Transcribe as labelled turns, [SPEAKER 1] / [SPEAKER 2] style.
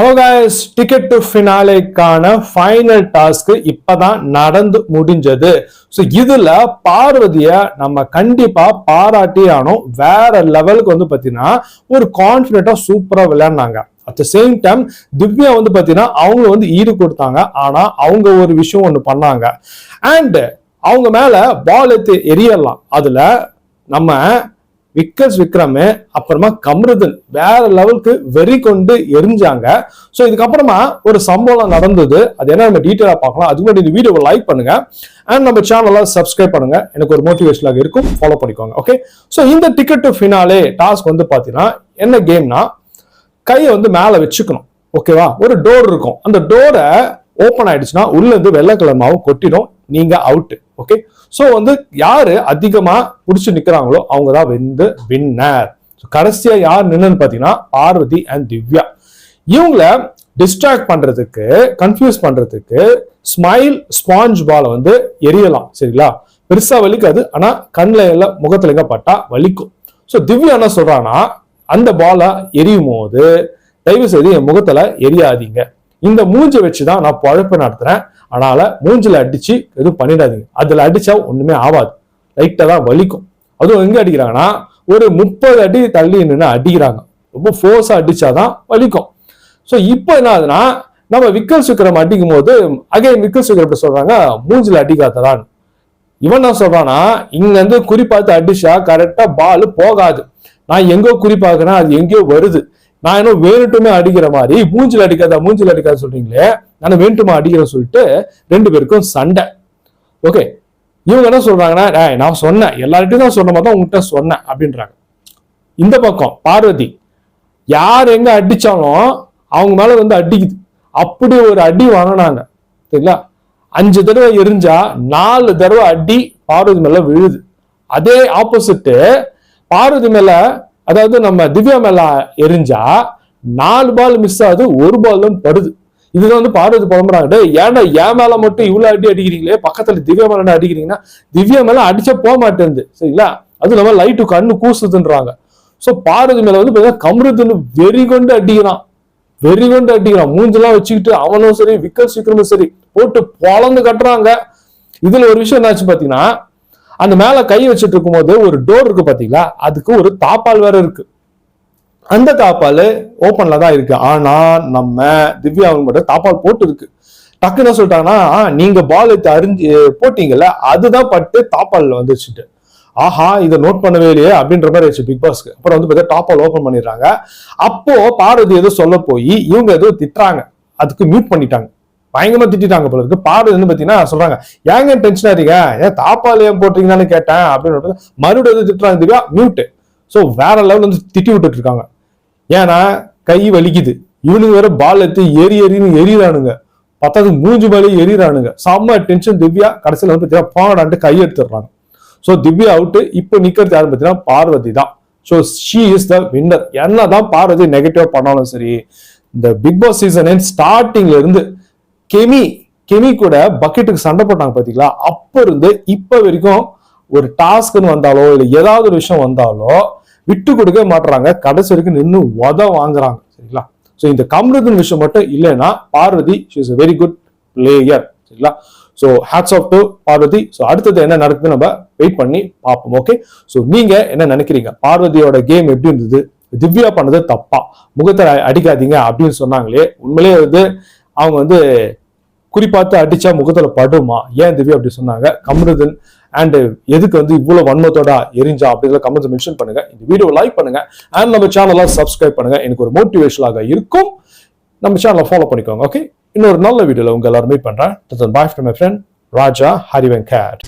[SPEAKER 1] Hello guys. Ticket to ஃபினாலேக்கான final task இப்பதான் நடந்து முடிஞ்சது. ஸோ இதுல பார்வதிய நம்ம கண்டிப்பா பாராட்டி ஆனோம் வேற லெவலுக்கு வந்து பாத்தீங்கன்னா ஒரு கான்பிடண்டா சூப்பரா விளையாடினாங்க. At the same time Divya வந்து பாத்தீங்கன்னா அவங்க வந்து ஈடு கொடுத்தாங்க. ஆனா அவங்க ஒரு விஷயம் ஒன்று பண்ணாங்க. அண்ட் அவங்க மேல பால் எடுத்து எரியலாம் அதுல நம்ம விக்கர்ஸ் விக்ரமு அப்புறமா கம்ருதன் வேற லெவலுக்கு வெறி கொண்டு எரிஞ்சாங்க. ஸோ இதுக்கப்புறமா ஒரு சம்பவம் நடந்தது. அது என்ன நம்ம டீட்டெயிலாக பார்க்கலாம். அதுக்கு முன்னாடி இந்த வீடியோவை லைக் பண்ணுங்க. அண்ட் நம்ம சேனலை சப்ஸ்கிரைப் பண்ணுங்க. எனக்கு ஒரு மோட்டிவேஷனாக இருக்கும். ஃபாலோ பண்ணிக்கோங்க. ஓகே ஸோ இந்த டிக்கெட் டு ஃபினாலே டாஸ்க் வந்து பார்த்தீங்கன்னா என்ன கேம்னா கையை வந்து மேலே வச்சுக்கணும். ஓகேவா ஒரு டோர் இருக்கும். அந்த டோரை ஓப்பன் ஆயிடுச்சுன்னா உள்ளேருந்து வெள்ளை கலர் மாவு கொட்டிடும். நீங்க அவுட்டு ஓகே ஸோ வந்து யாரு அதிகமா பிடிச்சி நிக்கிறாங்களோ அவங்க தான் வந்து வின்னர் கடைசியா யார் நின்னுன்னு பாத்தீங்கன்னா பார்வதி அண்ட் திவ்யா. இவங்கள டிஸ்ட்ராக்ட் பண்றதுக்கு கன்ஃபியூஸ் பண்றதுக்கு ஸ்மைல் ஸ்பாஞ்ச் பாலை வந்து எரியலாம் சரிங்களா? பெருசா வலிக்காது ஆனா கண்ணில் எல்லாம் முகத்துல எங்க பட்டா வலிக்கும். ஸோ திவ்யா என்ன சொல்றான்னா அந்த பாலை எரியும் போது தயவு செய்து என் முகத்துல எரியாதீங்க. இந்த மூஞ்சை வச்சு தான் நான் பழப்பு நடத்துறேன். அதனால மூஞ்சில அடிச்சு எதுவும் பண்ணிடாதீங்க. அதுல அடிச்சா ஒண்ணுமே ஆகாது லைட்டா தான் வலிக்கும். அதுவும் எங்க அடிக்கிறாங்கன்னா ஒரு முப்பது அடி தள்ளி நின்று அடிக்கிறாங்க. ரொம்ப ஃபோர்ஸா அடிச்சாதான் வலிக்கும். ஸோ இப்போ என்ன ஆகுதுன்னா நம்ம விக்கல் சுக்கரம் அடிக்கும் போது அகைன் விக்கல் சுக்கரம் எப்படி சொல்றாங்க மூஞ்சில அடிக்காததான் இவன் என்ன சொல்றான்னா இங்க இருந்து குறிப்பாத்து அடிச்சா கரெக்டா பால் போகாது. நான் எங்கோ குறிப்பாக்குறேன் அது எங்கேயோ வருது. நான் என்ன வேணுட்டுமே அடிக்கிற மாதிரி மூஞ்சில் அடிக்காத மூஞ்சில் அடிக்காத சொல்றீங்களே நான் வேண்டுமா அடிக்கிறேன்னு சொல்லிட்டு ரெண்டு பேருக்கும் சண்டை. ஓகே இவங்க என்ன சொல்றாங்கன்னா நான் சொன்னேன். எல்லார்ட்டையும் தான் சொன்ன மாதிரி தான் உங்ககிட்ட சொன்னேன் அப்படின்றாங்க. இந்த பக்கம் பார்வதி யார் எங்க அடிச்சாலும் அவங்க மேல வந்து அடிக்குது. அப்படி ஒரு அடி வாங்கினாங்க. சரிங்களா? அஞ்சு தடவை எரிஞ்சா நாலு தடவை அடி பார்வதி மேல விழுது. அதே ஆப்போசிட்டு பார்வதி மேல அதாவது நம்ம திவ்யா மேல எரிஞ்சா நாலு பால் மிஸ் ஆகுது ஒரு பால் தான் படுது. இதுதான் வந்து பார்வதி புலம்புறாங்க ஏன்டா என் மேல மட்டும் இவ்வளவு அடி அடிக்கிறீங்களே? பக்கத்துல திவ்யா மேல அடிக்கிறீங்கன்னா திவ்யா மேல அடிச்சா போக மாட்டேங்குது. சரிங்களா? அது நம்ம லைட்டு கண்ணு கூசுதுன்றாங்க. சோ பார்வதி மேல வந்து பாத்தீங்கன்னா கமருதுன்னு வெறி கொண்டு அடிக்கிறான். வெறி கொண்டு அடிக்கிறான். மூஞ்செல்லாம் வச்சுக்கிட்டு அவனும் சரி விக்கல் சீக்கிரமும் சரி போட்டு பொழந்து கட்டுறாங்க. இதுல ஒரு விஷயம் என்னாச்சு பாத்தீங்கன்னா அந்த மேலே கை வச்சுட்டு இருக்கும்போது ஒரு டோர் இருக்கு பார்த்தீங்களா அதுக்கு ஒரு தாப்பால் வேற இருக்கு. அந்த தாப்பால் ஓப்பன்ல தான் இருக்கு. ஆனா நம்ம திவ்யா மட்டும் தாப்பால் போட்டு இருக்கு டக்குன்னு என்ன சொல்லிட்டாங்கன்னா நீங்க பால் அறிஞ்சு போட்டீங்கல்ல அதுதான் பட்டு தாப்பால் வந்துச்சுட்டு ஆஹா இதை நோட் பண்ணவே இல்லையே அப்படின்ற மாதிரி ஆச்சு பிக் பாஸ்க்கு அப்புறம் வந்து பார்த்தா டாப்பால் ஓப்பன் பண்ணிடுறாங்க. அப்போ பார்வதி எதுவும் சொல்ல போய் இவங்க எதுவும் திட்டுறாங்க. அதுக்கு மியூட் பண்ணிட்டாங்க. பயங்கரமா திட்டிட்டாங்க போல இருக்கு. பார்வதி வந்து பாத்தீங்கன்னா சொல்றாங்க ஏங்க டென்ஷன் ஆறீங்க ஏன் தாப்பால் ஏன் போட்டீங்கன்னு கேட்டேன். அப்படின்னு மறுபடியும் எதுவும் திட்டுறாங்க திவ்யா மியூட் ஸோ வேற லெவல் வந்து திட்டி விட்டுட்டு இருக்காங்க. ஏன்னா கை வலிக்குது. இவனுங்க வேற பால் எடுத்து எரி எரின்னு எரியறானுங்க பத்தாவது மூஞ்சு மேலே எரியறானுங்க செம்ம டென்ஷன் திவ்யா. கடைசியில் வந்து பார்த்தீங்கன்னா பாடான்ட்டு கை எடுத்துடுறாங்க. ஸோ திவ்யா அவுட்டு இப்போ நிக்கிறது யாரும் பார்த்தீங்கன்னா பார்வதி தான். So she is the winner என்னதான் பார்வதி நெகட்டிவா பண்ணாலும் சரி இந்த பிக் பாஸ் சீசன் ஸ்டார்டிங்ல இருந்து கெமி கெமி கூட பக்கெட்டுக்கு சண்டை போட்டாங்க பார்த்தீங்களா அப்போ இருந்து இப்போ வரைக்கும் ஒரு டாஸ்க்னு வந்தாலோ இல்லை ஏதாவது ஒரு விஷயம் வந்தாலோ விட்டு கொடுக்க மாட்டுறாங்க கடைசி வரைக்கும் நின்று உத வாங்குறாங்க. சரிங்களா? ஸோ இந்த கம்ருதன் விஷயம் மட்டும் இல்லைன்னா Parvathi she is very good player சரிங்களா? So hats off to Parvathi. So அடுத்தது என்ன நடக்குது நம்ம வெயிட் பண்ணி பார்ப்போம். ஓகே ஸோ நீங்க என்ன நினைக்கிறீங்க? பார்வதியோட கேம் எப்படி இருந்தது? திவ்யா பண்ணது தப்பா? முகத்தை அடிக்காதீங்க அப்படின்னு சொன்னாங்களே. உண்மையிலேயே வந்து அவங்க வந்து குறிப்பாத்து அடிச்சா முகத்துல படுமா? ஏன் திவ்யா அப்படி சொன்னாங்க? கமருதன் அண்ட் எதுக்கு வந்து இவ்வளவு வன்மத்தோட எரிஞ்சா அப்படிங்கிற கமெண்ட்ஸ் மென்ஷன் பண்ணுங்க. இந்த வீடியோ லைக் பண்ணுங்க. அண்ட் நம்ம சேனலை சப்ஸ்கிரைப் பண்ணுங்க. எனக்கு ஒரு மோட்டிவேஷனாக இருக்கும். நம்ம சேனலை ஃபாலோ பண்ணிக்கோங்க ஓகே இன்னொரு நல்ல வீடியோல உங்க எல்லாரும் மீட் பண்றேன் bye from my friend Raja Harivenkat